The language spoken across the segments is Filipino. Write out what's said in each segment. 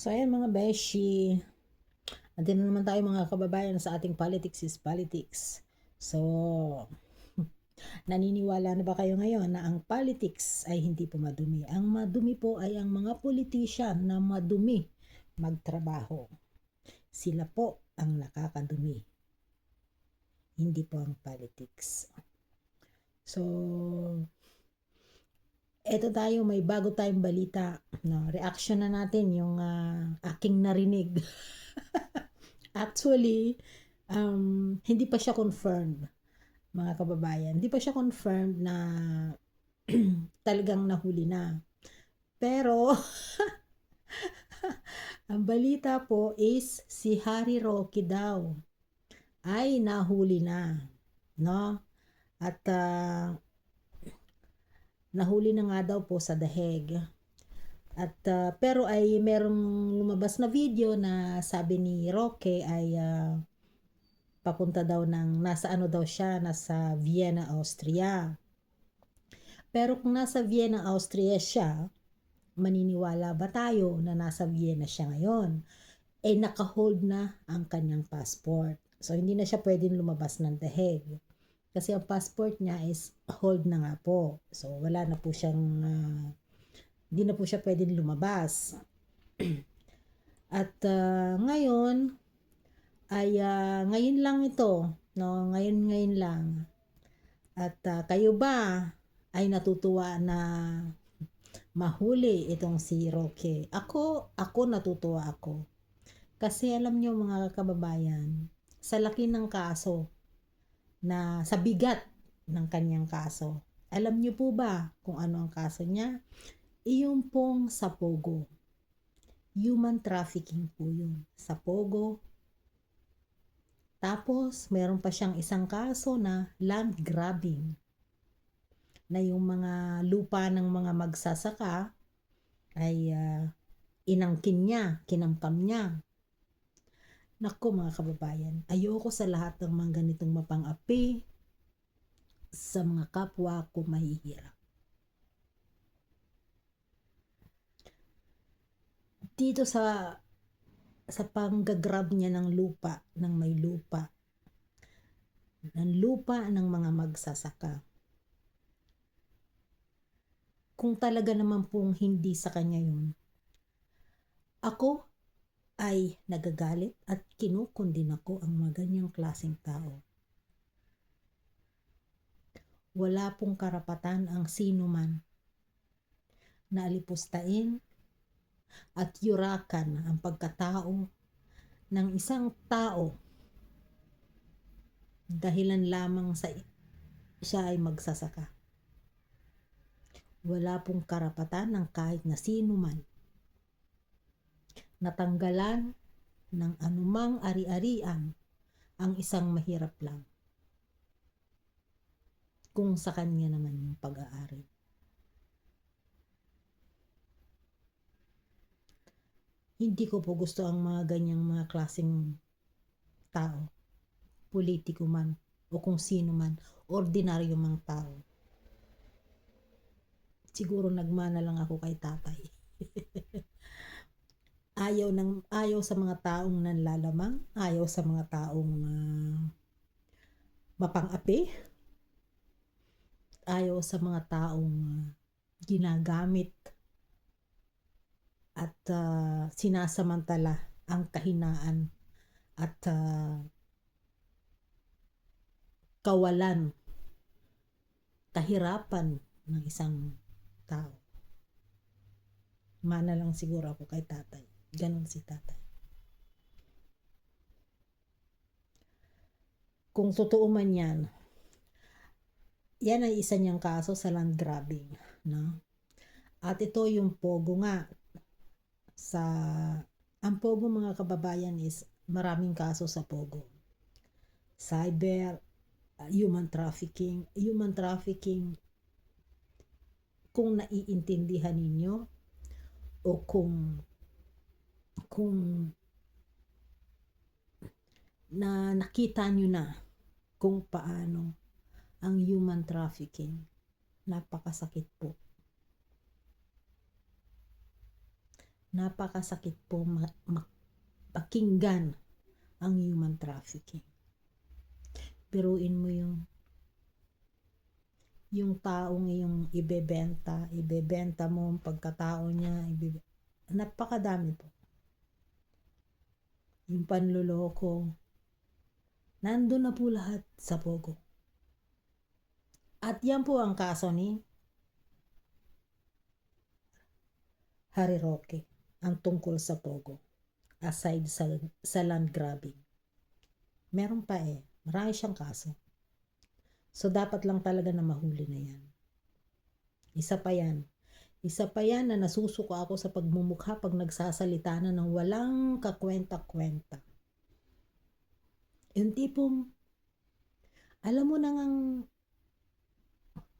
So ayan mga beshi, andito na naman tayo mga kababayan sa ating politics is politics. So, naniniwala na ba kayo ngayon na ang politics ay hindi po madumi? Ang madumi po ay ang mga politician na madumi magtrabaho. Sila po ang nakakadumi. Hindi po ang politics. So, eto tayo, may bago tayong balita. No, reaction na natin yung ah, aking narinig. Actually, um, hindi pa siya confirmed, mga kababayan. Hindi pa siya confirmed na talagang nahuli na. Pero, ang balita po is si Harry Roque daw ay nahuli na. No? At ah, nahuli na nga daw po sa daheg. At ah, pero ay merong lumabas na video na sabi ni Roque ay ah, papunta daw ng nasa ano daw siya, nasa Vienna, Austria. Pero kung nasa Vienna, Austria siya, maniniwala ba tayo na nasa Vienna siya ngayon? Eh naka-hold na ang kanyang passport. So hindi na siya pwedeng lumabas ng daheg. Kasi ang passport niya is hold na nga po. So wala na po siyang ah, hindi na po siya pwedeng lumabas. At ah, ngayon ay ah, ngayon lang ito, no? Ngayon ngayon lang. At ah, kayo ba ay natutuwa na mahuli itong si Roque? Ako, ako natutuwa ako. Kasi alam niyo mga kababayan, sa laki ng kaso na sa bigat ng kanyang kaso. Alam niyo po ba kung ano ang kaso niya? Iyon pong sa Pogo. Human trafficking po yun. Sa Pogo. Tapos, meron pa siyang isang kaso na land grabbing. Na yung mga lupa ng mga magsasaka ay ah, inangkin niya, kinamkam niya. Nako mga kababayan, ayoko sa lahat ng mga ganitong mapang-api sa mga kapwa ko mahihirap. Dito sa sa panggagrab niya ng lupa, ng may lupa, ng lupa ng mga magsasaka. Kung talaga naman pong hindi sa kanya yun, ako ay nagagalit at kinukundin ako ang mga ganyang klaseng tao. Wala pong karapatan ang sino man na alipustain at yurakan ang pagkatao ng isang tao dahilan lamang sa siya ay magsasaka. Wala pong karapatan ng kahit na sino man natanggalan ng anumang ari-arian ang isang mahirap lang. Kung sa kanya naman yung pag-aari. Hindi ko po gusto ang mga ganyang mga klaseng tao. Politiko man o kung sino man, ordinaryo mang tao. Siguro nagmana lang ako kay tatay. Ayaw ng ayaw sa mga taong nanlalamang, ayaw sa mga taong uh, mapang-api, ayaw sa mga taong uh, ginagamit at uh, sinasamantala ang kahinaan at uh, kawalan, kahirapan ng isang tao. Mana lang siguro ako kay tatay. Ganon si tatay. Kung totoo man yan, yan ay isa niyang kaso sa land grabbing. No? At ito yung pogo nga sa ang pogo mga kababayan is maraming kaso sa pogo. Cyber, uh, human trafficking, human trafficking kung naiintindihan ninyo o kung kung na nakita nyo na kung paano ang human trafficking. Napakasakit po. napakasakit po pakinggan ang human trafficking. Biruin mo yung yung taong yung ibebenta, ibebenta mo ang pagkatao niya, ibebe- napakadami po. Yung panluloko, nandun na po lahat sa Pogo. At yan po ang kaso ni Harry Roque, ang tungkol sa Pogo. Aside sa, sa land grabbing. Meron pa eh. Marami siyang kaso. So, dapat lang talaga na mahuli na yan. Isa pa yan. Isa pa yan na nasusuko ako sa pagmumukha pag nagsasalita na ng walang kakwenta-kwenta. Yung tipong, alam mo na ngang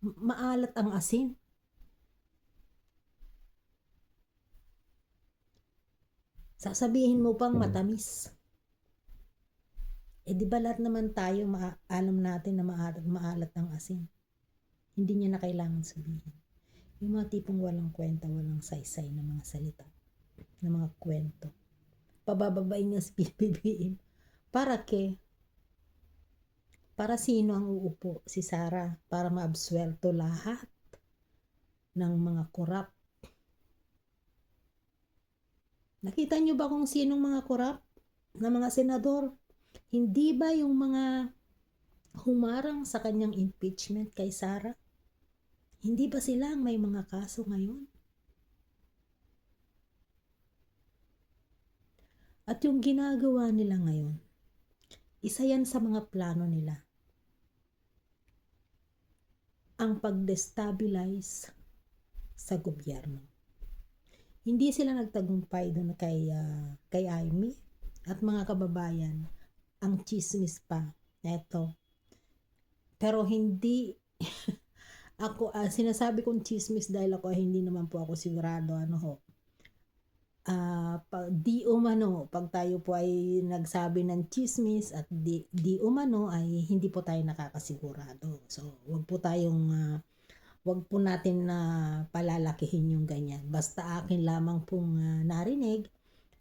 maalat ang asin. Sasabihin mo pang matamis. Eh di ba lahat naman tayo ma- alam natin na maalat, maalat ang asin. Hindi niya na kailangan sabihin. Yung mga tipong walang kwenta, walang saysay na mga salita, na mga kwento. Pabababain niya sa BBM. Para ke? Para sino ang uupo? Si Sarah. Para maabswelto lahat ng mga korap. Nakita niyo ba kung sinong mga korap na mga senador? Hindi ba yung mga humarang sa kanyang impeachment kay Sarah? Hindi ba sila ang may mga kaso ngayon? At yung ginagawa nila ngayon, isa yan sa mga plano nila. Ang pag-destabilize sa gobyerno. Hindi sila nagtagumpay doon kay, ah, kay Amy at mga kababayan. Ang chismis pa. Eto. Pero hindi ako ah, sinasabi kong chismis dahil ako ay hindi naman po ako sigurado ano ho. Ah, pag di umano pag tayo po ay nagsabi ng chismis at di, di umano ay hindi po tayo nakakasigurado. So, wag po tayong ah, wag po natin na palalakihin yung ganyan. Basta akin lamang pong ah, narinig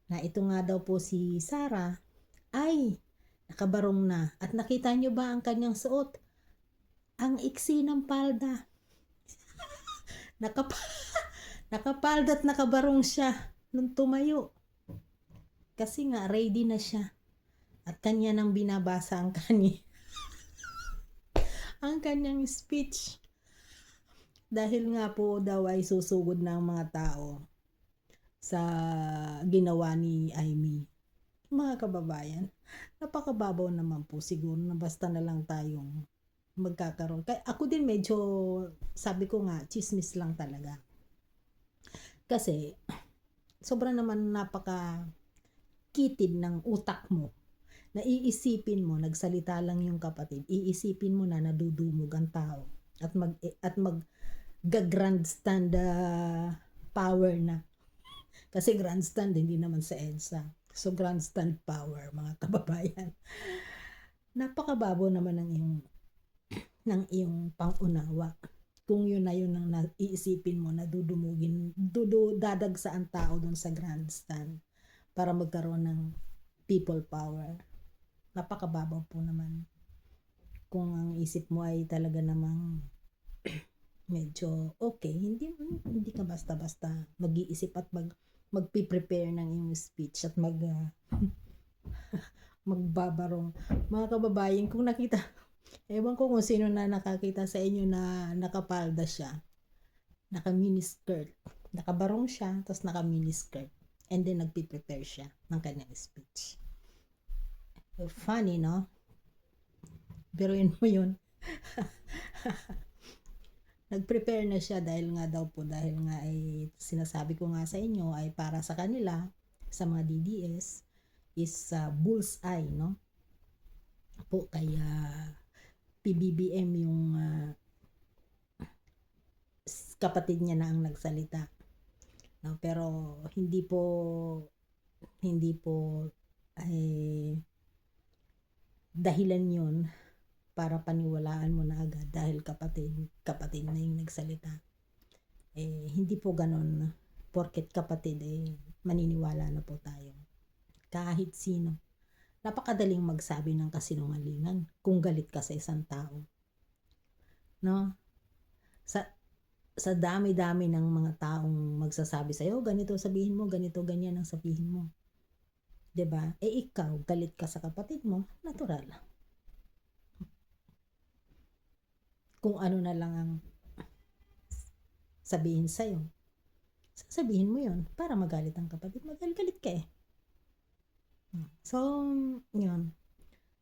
na ito nga daw po si Sarah ay nakabarong na. At nakita nyo ba ang kanyang suot? Ang iksi ng palda. Nakap nakapalda at nakabarong siya nung tumayo. Kasi nga, ready na siya. At kanya nang binabasa ang kanya. ang kanyang speech. Dahil nga po daw ay susugod ng mga tao sa ginawa ni Amy. Mga kababayan, napakababaw naman po siguro na basta na lang tayong magkakaroon. Kaya ako din medyo, sabi ko nga, chismis lang talaga. Kasi, sobra naman napaka kitid ng utak mo na iisipin mo, nagsalita lang yung kapatid, iisipin mo na nadudumog ang tao at mag at mag grandstand uh, power na. Kasi grandstand hindi naman sa EDSA. So grandstand power mga kababayan. Napakababo naman ng iyong ng iyong pangunawa. Kung yun na yun ang iisipin mo na dudumugin, dudu, dadagsa ang tao doon sa grandstand para magkaroon ng people power. Napakababaw po naman. Kung ang isip mo ay talaga namang medyo okay, hindi hindi ka basta-basta mag-iisip at mag magpi-prepare ng iyong speech at mag uh, magbabarong. Mga kababayan, kung nakita Ewan ko kung sino na nakakita sa inyo na nakapalda siya. Naka mini skirt. Nakabarong siya, tapos naka mini skirt. And then nagpi-prepare siya ng kanyang speech. Funny, no? Biruin mo yun. Nag-prepare na siya dahil nga daw po, dahil nga ay sinasabi ko nga sa inyo ay para sa kanila, sa mga DDS, is uh, bullseye, no? Po, kaya PBBM yung uh, kapatid niya na ang nagsalita. No, pero hindi po hindi po ay dahilan yon para paniwalaan mo na agad dahil kapatid kapatid na yung nagsalita. Eh hindi po ganon porket kapatid eh maniniwala na po tayo. Kahit sino. Napakadaling magsabi ng kasinungalingan kung galit ka sa isang tao. No? Sa sa dami-dami ng mga taong magsasabi sa'yo, ganito sabihin mo, ganito, ganyan ang sabihin mo. 'Di ba? Eh ikaw, galit ka sa kapatid mo, natural. Kung ano na lang ang sabihin sa'yo, sasabihin mo yon para magalit ang kapatid mo. Galit ka eh. So, yun.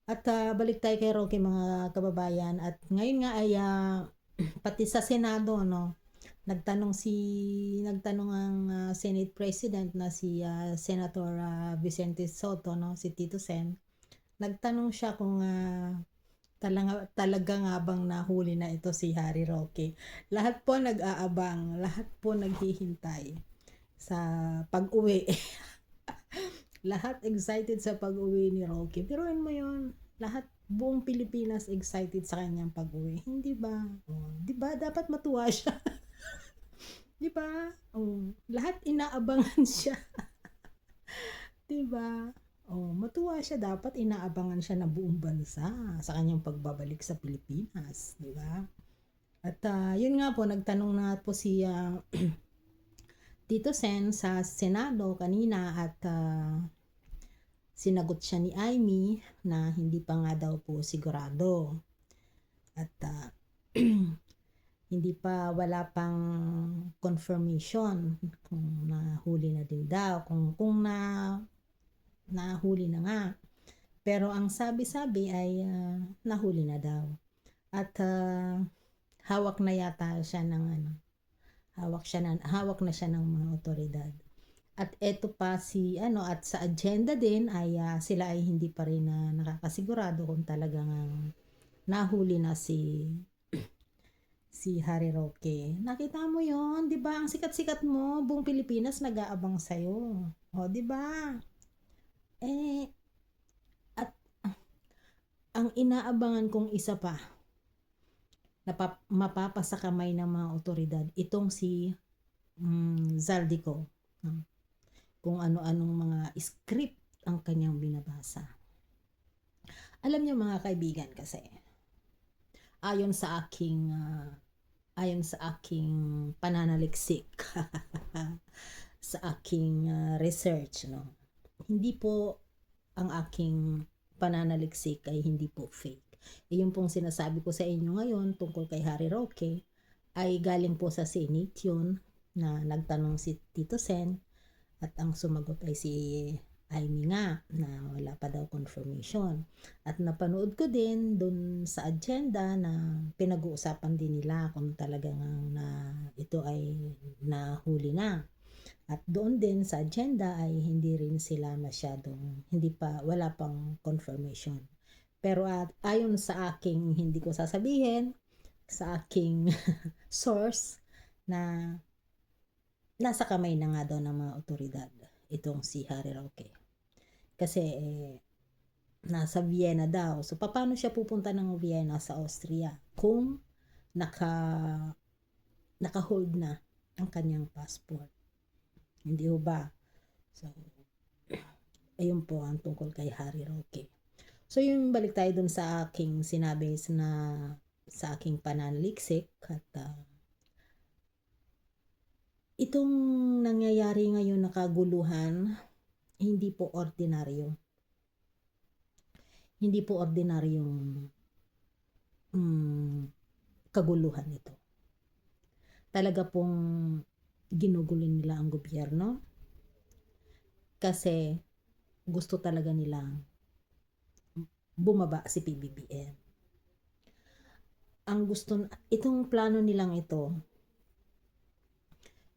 At ah, balik tayo kay Rocky mga kababayan. At ngayon nga ay ah, pati sa Senado, no, nagtanong si nagtanong ang ah, Senate President na si ah, Senator ah, Vicente Soto no si Tito Sen nagtanong siya kung ah, talaga, talaga nga bang nahuli na ito si Harry Roque lahat po nag-aabang lahat po naghihintay sa pag-uwi lahat excited sa pag-uwi ni Roque pero mo yun lahat buong Pilipinas excited sa kanyang pag-uwi hindi ba oh, di ba dapat matuwa siya Di ba? Oh, lahat inaabangan siya. Di ba? Oh, matuwa siya dapat inaabangan siya ng buong bansa sa kanyang pagbabalik sa Pilipinas, di ba? At uh, yun nga po nagtanong na po si uh, Tito Sen sa Senado kanina at uh, sinagot siya ni Amy na hindi pa nga daw po sigurado. At uh, hindi pa wala pang confirmation kung nahuli na din daw kung kung na nahuli na nga pero ang sabi-sabi ay uh, nahuli na daw at uh, hawak na yata siya ng ano hawak siya na hawak na siya ng mga otoridad at eto pa si ano at sa agenda din ay uh, sila ay hindi pa rin na nakakasigurado kung talagang uh, nahuli na si si Harry Roque. Nakita mo yon, 'di ba? Ang sikat-sikat mo, buong Pilipinas nag-aabang sa iyo. O, 'di ba? Eh at ang inaabangan kong isa pa na mapapa kamay ng mga otoridad itong si um, Zaldico. No? Kung ano-anong mga script ang kanyang binabasa. Alam niyo mga kaibigan kasi ayon sa aking uh, ayon sa aking pananaliksik sa aking uh, research no hindi po ang aking pananaliksik ay hindi po fake e yung pong sinasabi ko sa inyo ngayon tungkol kay Harry Roque ay galing po sa Senate yun na nagtanong si Tito Sen at ang sumagot ay si Amy nga na wala pa daw confirmation. At napanood ko din dun sa agenda na pinag-uusapan din nila kung talagang na ito ay nahuli na. At doon din sa agenda ay hindi rin sila masyadong, hindi pa, wala pang confirmation. Pero at ayon sa aking, hindi ko sasabihin, sa aking source na nasa kamay na nga daw ng mga otoridad itong si Harry Roque. Kasi eh, nasa Vienna daw. So paano siya pupunta ng Vienna sa Austria kung naka naka-hold na ang kanyang passport. Hindi ho ba? So ayun po ang tungkol kay Harry Roque. So yung balik tayo dun sa aking sinabi na sa aking pananaliksik at uh, itong nangyayari ngayon na kaguluhan, hindi po ordinaryo. Hindi po ordinaryong um, kaguluhan ito. Talaga pong ginugulo nila ang gobyerno kasi gusto talaga nila bumaba si PBBM. Ang gusto itong plano nilang ito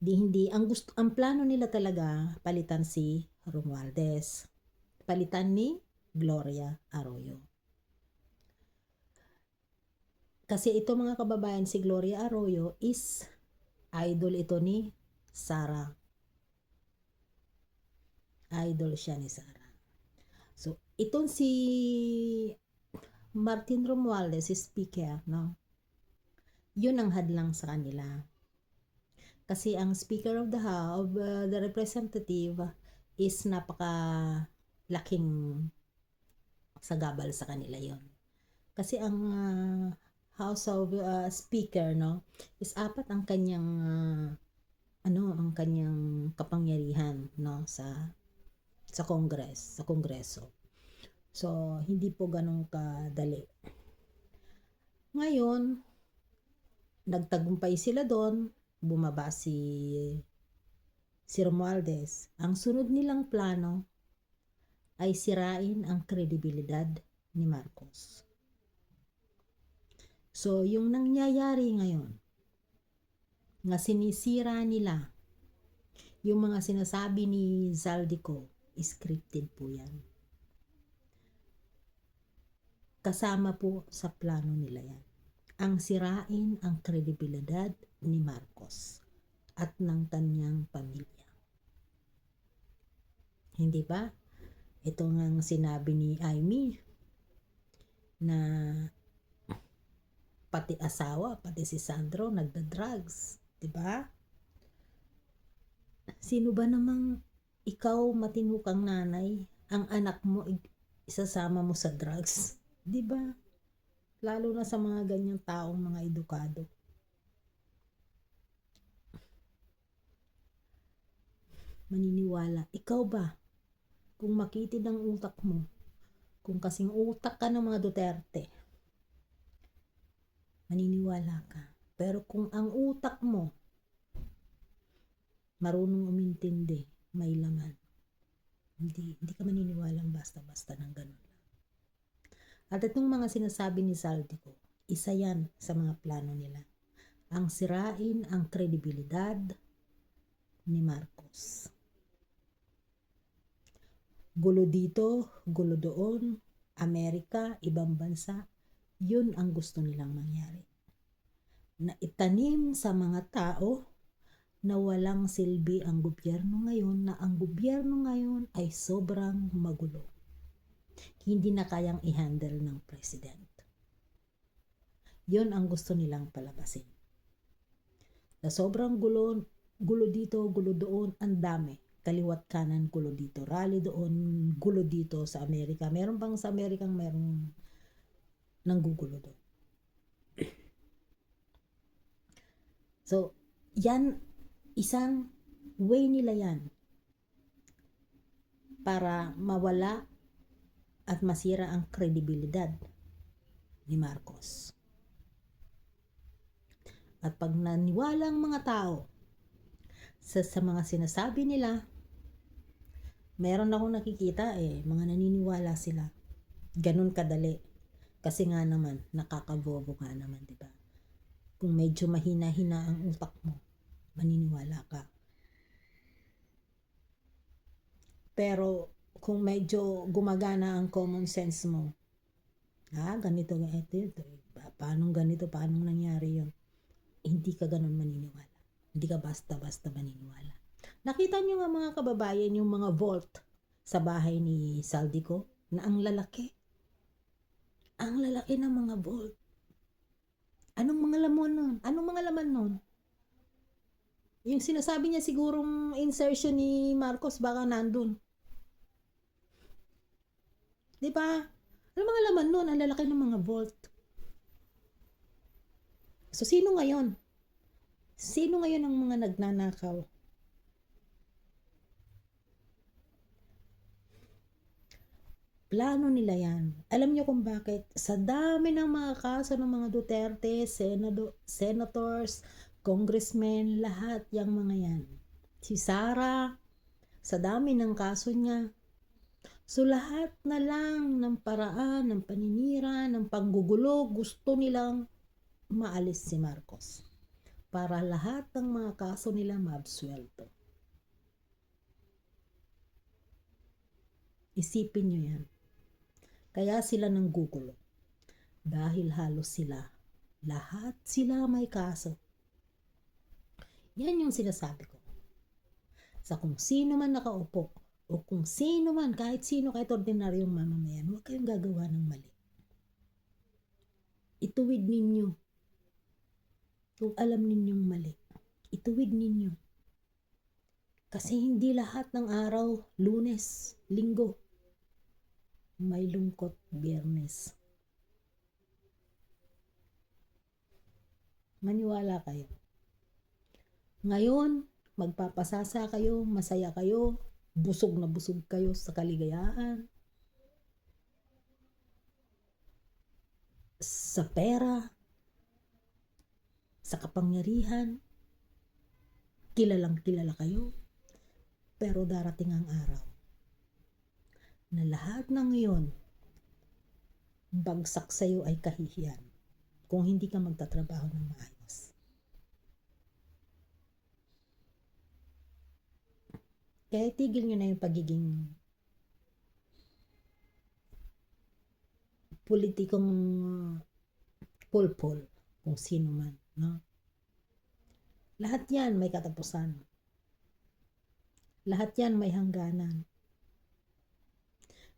di hindi ang gusto ang plano nila talaga palitan si Romualdez. Palitan ni Gloria Arroyo. Kasi ito mga kababayan si Gloria Arroyo is idol ito ni Sara. Idol siya ni Sara so itong si Martin Romualdez si speaker no? Yun ang hadlang sa kanila. Kasi ang Speaker of the House, uh, the representative, is napaka laking sagabal sa kanila yon Kasi ang uh, House of uh, Speaker, no, is apat ang kanyang uh, ano ang kanyang kapangyarihan no sa sa Congress, sa Kongreso. So, hindi po ganun kadali. Ngayon, nagtagumpay sila doon, bumaba si si Romualdez. Ang sunod nilang plano ay sirain ang kredibilidad ni Marcos. So, yung nangyayari ngayon, nga sinisira nila yung mga sinasabi ni Zaldico, scripted po yan. Kasama po sa plano nila yan. Ang sirain ang kredibilidad ni Marcos at ng kanyang pamilya. Hindi ba? Ito nga ang sinabi ni Amy na pati asawa, pati si Sandro nagda-drugs, 'di ba? Sino ba namang ikaw matino kang nanay, ang anak mo isasama mo sa drugs, 'di ba? Lalo na sa mga ganyang taong mga edukado. Maniniwala, ikaw ba? Kung makitid ang utak mo, kung kasing utak ka ng mga Duterte, maniniwala ka. Pero kung ang utak mo marunong umintindi, may laman, hindi, hindi ka maniniwalang basta-basta ng ganun lang. At itong mga sinasabi ni Saldico, isa yan sa mga plano nila. Ang sirain ang kredibilidad ni Marcos. Gulo dito, gulo doon, Amerika, ibang bansa, yun ang gusto nilang mangyari. Na itanim sa mga tao na walang silbi ang gobyerno ngayon, na ang gobyerno ngayon ay sobrang magulo. Hindi na kayang i-handle ng president. Yun ang gusto nilang palabasin. Na sobrang gulo, gulo dito, gulo doon, ang dami. Kaliwat kanan, gulo dito. Rally doon, gulo dito sa Amerika. Meron bang sa Amerika meron nanggugulo doon. So, yan, isang way nila yan para mawala at masira ang kredibilidad ni Marcos. At pag naniwala ang mga tao sa, sa mga sinasabi nila, meron akong nakikita eh, mga naniniwala sila. Ganun kadali. Kasi nga naman, nakakabobo nga naman, di ba? Kung medyo mahina-hina ang utak mo, maniniwala ka. Pero kung medyo gumagana ang common sense mo, ah, ganito, ito, ito, paano ganito, paano nangyari yon Hindi ka ganun maniniwala. Hindi ka basta-basta maniniwala. Nakita niyo nga mga kababayan yung mga vault sa bahay ni Saldico na ang lalaki ang lalaki ng mga bolt. Anong mga laman nun? Anong mga laman nun? Yung sinasabi niya sigurong insertion ni Marcos baka nandun. Di ba? Ano mga laman nun? Ang lalaki ng mga vault. So, sino ngayon? Sino ngayon ang mga nagnanakaw? Plano nila yan. Alam niyo kung bakit? Sa dami ng mga kaso ng mga Duterte, senado, senators, congressmen, lahat yung mga yan. Si Sara, sa dami ng kaso niya. So lahat na lang ng paraan, ng paninira, ng panggugulo, gusto nilang maalis si Marcos. Para lahat ng mga kaso nila mabswelto. Isipin nyo yan. Kaya sila nang gugulo. Dahil halos sila, lahat sila may kaso. Yan yung sinasabi ko. Sa kung sino man nakaupo, o kung sino man, kahit sino, kahit ordinaryong mamamayan, huwag kayong gagawa ng mali. Ituwid ninyo kung alam ninyong mali. ituwid ninyo. Kasi hindi lahat ng araw, lunes, linggo, may lungkot biyernes. Maniwala kayo. Ngayon, magpapasasa kayo, masaya kayo, busog na busog kayo sa kaligayahan, sa pera, sa kapangyarihan, kilalang kilala kayo, pero darating ang araw na lahat ng iyon bagsak sa iyo ay kahihiyan kung hindi ka magtatrabaho ng maayos. Kaya tigil nyo na yung pagiging politikong pulpol kung sino man, no? Lahat yan may katapusan. Lahat yan may hangganan.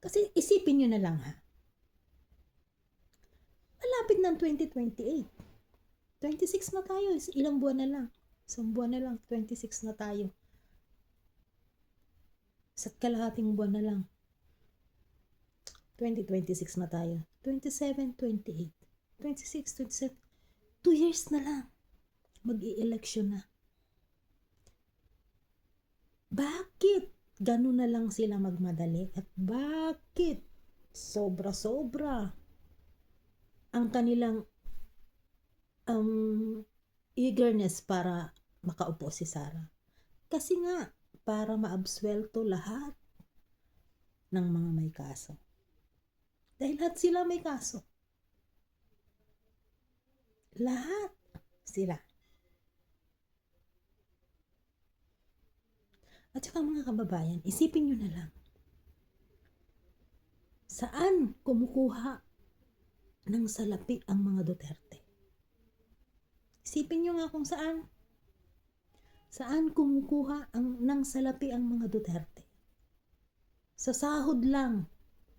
Kasi isipin nyo na lang ha. Malapit ng 2028. 26 na tayo. Ilang buwan na lang. Isang buwan na lang. 26 na tayo. Sa kalahating buwan na lang. 2026 na tayo. 27, 28. 26, 27. 2 years na lang. Mag-i-election na. Bakit ganun na lang sila magmadali? At bakit sobra-sobra ang kanilang um, eagerness para makaupo si Sarah? Kasi nga, para maabswelto lahat ng mga may kaso. Dahil lahat sila may kaso. Lahat sila. At saka mga kababayan, isipin nyo na lang. Saan kumukuha ng salapi ang mga Duterte? Isipin nyo nga kung saan. Saan kumukuha ang, ng salapi ang mga Duterte? Sa sahod lang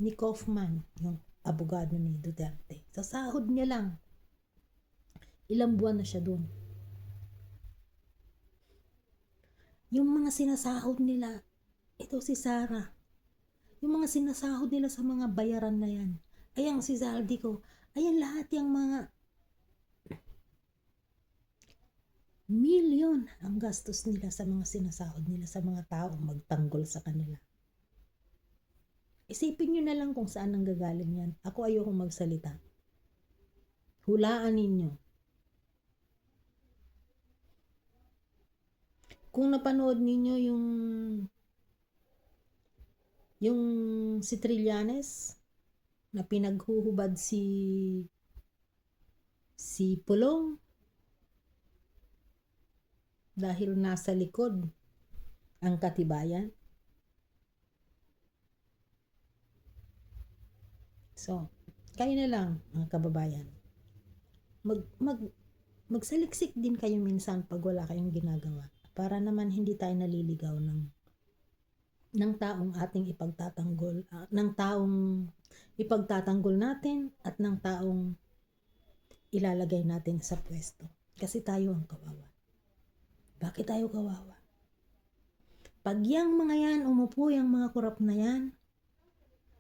ni Kaufman, yung abogado ni Duterte. Sa sahod niya lang. Ilang buwan na siya doon. Yung mga sinasahod nila, ito si Sarah. Yung mga sinasahod nila sa mga bayaran na yan. Ayan si Zaldi ko. Ayan lahat yung mga milyon ang gastos nila sa mga sinasahod nila sa mga taong magtanggol sa kanila. Isipin nyo na lang kung saan nang gagaling yan. Ako ayokong magsalita. Hulaan ninyo. Kung napanood ninyo yung yung si Trillanes na pinaghuhubad si si Pulong dahil nasa likod ang katibayan. So, kayo na lang mga kababayan. Mag, mag, magsaliksik din kayo minsan pag wala kayong ginagawa para naman hindi tayo naliligaw ng ng taong ating ipagtatanggol, uh, ng taong ipagtatanggol natin at ng taong ilalagay natin sa pwesto. Kasi tayo ang kawawa. Bakit tayo kawawa? Pag yang mga yan, umupo yung mga kurap na yan,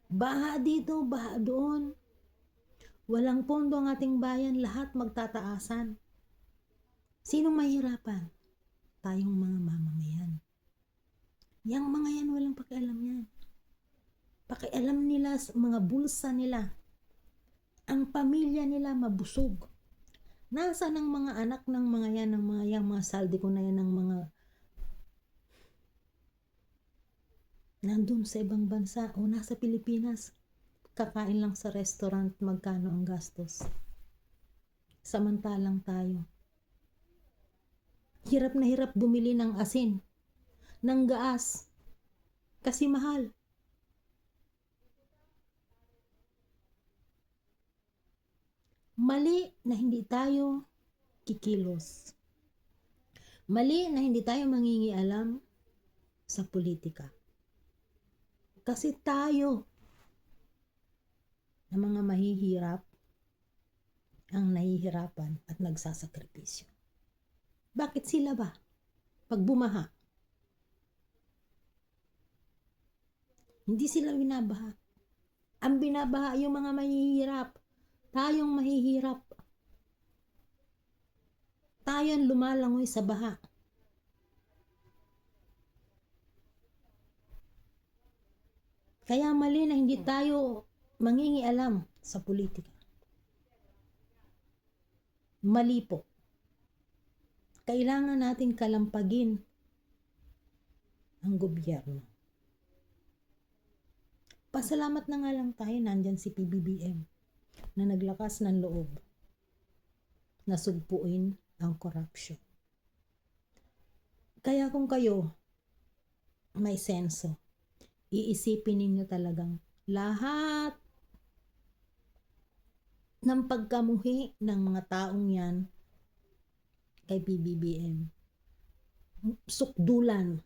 baha dito, baha doon, walang pondo ang ating bayan, lahat magtataasan. Sinong mahirapan? Tayong mga mamamayan. Yang mga yan, walang pakialam yan. Pakialam nila, mga bulsa nila. Ang pamilya nila mabusog. Nasa ng mga anak ng mga yan, ng mga yan, mga saldi ko na yan, ng mga nandun sa ibang bansa o nasa Pilipinas, kakain lang sa restaurant, magkano ang gastos. Samantalang tayo. Hirap na hirap bumili ng asin, ng gaas, kasi mahal. Mali na hindi tayo kikilos. Mali na hindi tayo mangingialam sa politika. Kasi tayo na mga mahihirap ang nahihirapan at nagsasakripisyo. Bakit sila ba? pag bumaha. Hindi sila binabaha. Ang binabaha yung mga mahihirap. Tayong mahihirap. Tayong lumalangoy sa baha. Kaya mali na hindi tayo mangingialam sa politika. Mali po. Kailangan natin kalampagin ang gobyerno. Pasalamat na nga lang tayo nandyan si PBBM na naglakas ng loob na sugpuin ang corruption. Kaya kung kayo may senso, iisipin ninyo talagang lahat ng pagkamuhi ng mga taong yan kay PBBM. Sukdulan.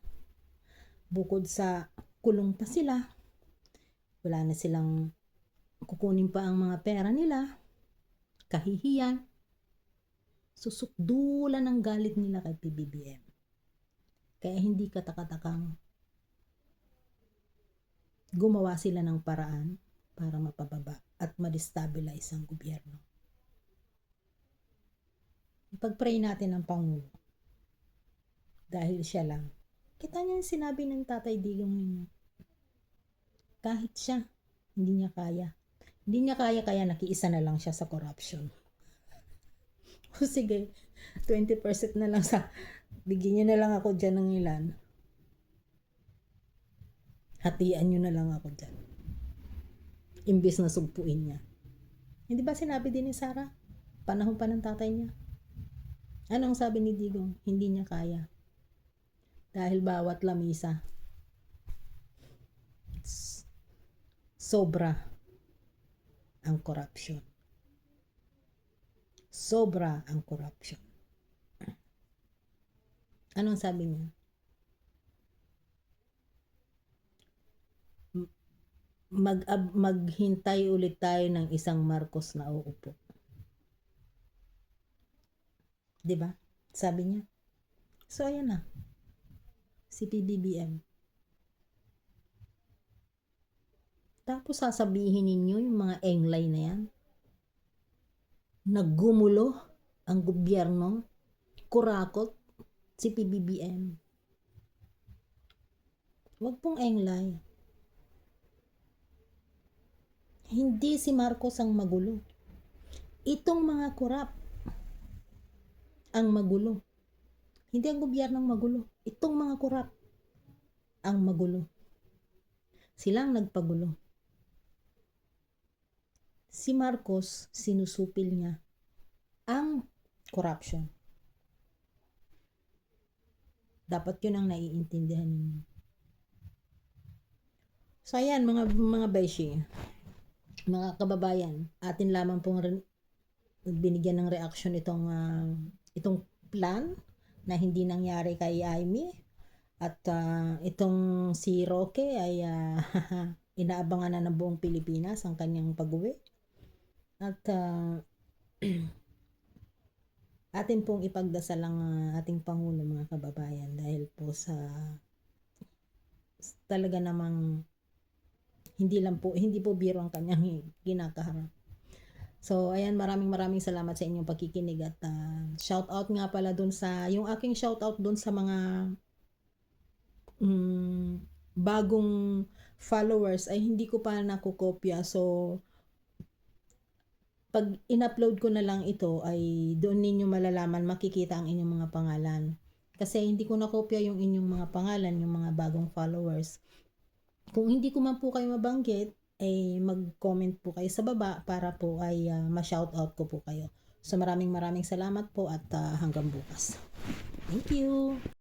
Bukod sa kulong pa sila, wala na silang kukunin pa ang mga pera nila, kahihiyan, susukdulan ang galit nila kay PBBM. Kaya hindi katakatakang gumawa sila ng paraan para mapababa at ma-destabilize ang gobyerno. Ipag-pray natin ang Pangulo. Dahil siya lang. Kita yung sinabi ng tatay digong ninyo. Kahit siya, hindi niya kaya. Hindi niya kaya kaya nakiisa na lang siya sa corruption. O sige, 20% na lang sa, bigyan niyo na lang ako dyan ng ilan. Hatian niyo na lang ako dyan. Imbis na sugpuin niya. Hindi ba sinabi din ni Sarah? Panahon pa ng tatay niya. Anong sabi ni Digong? Hindi niya kaya. Dahil bawat lamisa, sobra ang corruption. Sobra ang corruption. Anong sabi niya? Mag, maghintay ulit tayo ng isang Marcos na uupo. 'Di ba? Sabi niya. So ayan na. Si PBBM. Tapos sasabihin ninyo yung mga englay na yan. Naggumulo ang gobyerno, kurakot si PBBM. Huwag pong englay. Hindi si Marcos ang magulo. Itong mga kurap ang magulo. Hindi ang gobyerno ang magulo. Itong mga kurap ang magulo. Sila ang nagpagulo. Si Marcos, sinusupil niya ang corruption. Dapat yun ang naiintindihan ninyo. So ayan mga mga beshi, mga kababayan, atin lamang pong rin- binigyan ng reaction itong ah, itong plan na hindi nangyari kay Amy at ah, itong si Roque ay ah, inaabangan na ng buong Pilipinas ang kanyang pag-uwi. At ah, atin pong ipagdasal ang ah, ating Pangulo mga kababayan dahil po sa talaga namang hindi lang po hindi po biro ang kanyang kinakaharap. So ayan maraming maraming salamat sa inyong pagkikinig at ah, shout out nga pala dun sa yung aking shout out dun sa mga mm, bagong followers ay hindi ko pa nakukopya. So pag in-upload ko na lang ito ay doon ninyo malalaman makikita ang inyong mga pangalan. Kasi hindi ko nakopya yung inyong mga pangalan, yung mga bagong followers. Kung hindi ko man po kayo mabanggit, ay mag-comment po kayo sa baba para po ay ah, ma-shoutout ko po kayo. So maraming maraming salamat po at ah, hanggang bukas. Thank you!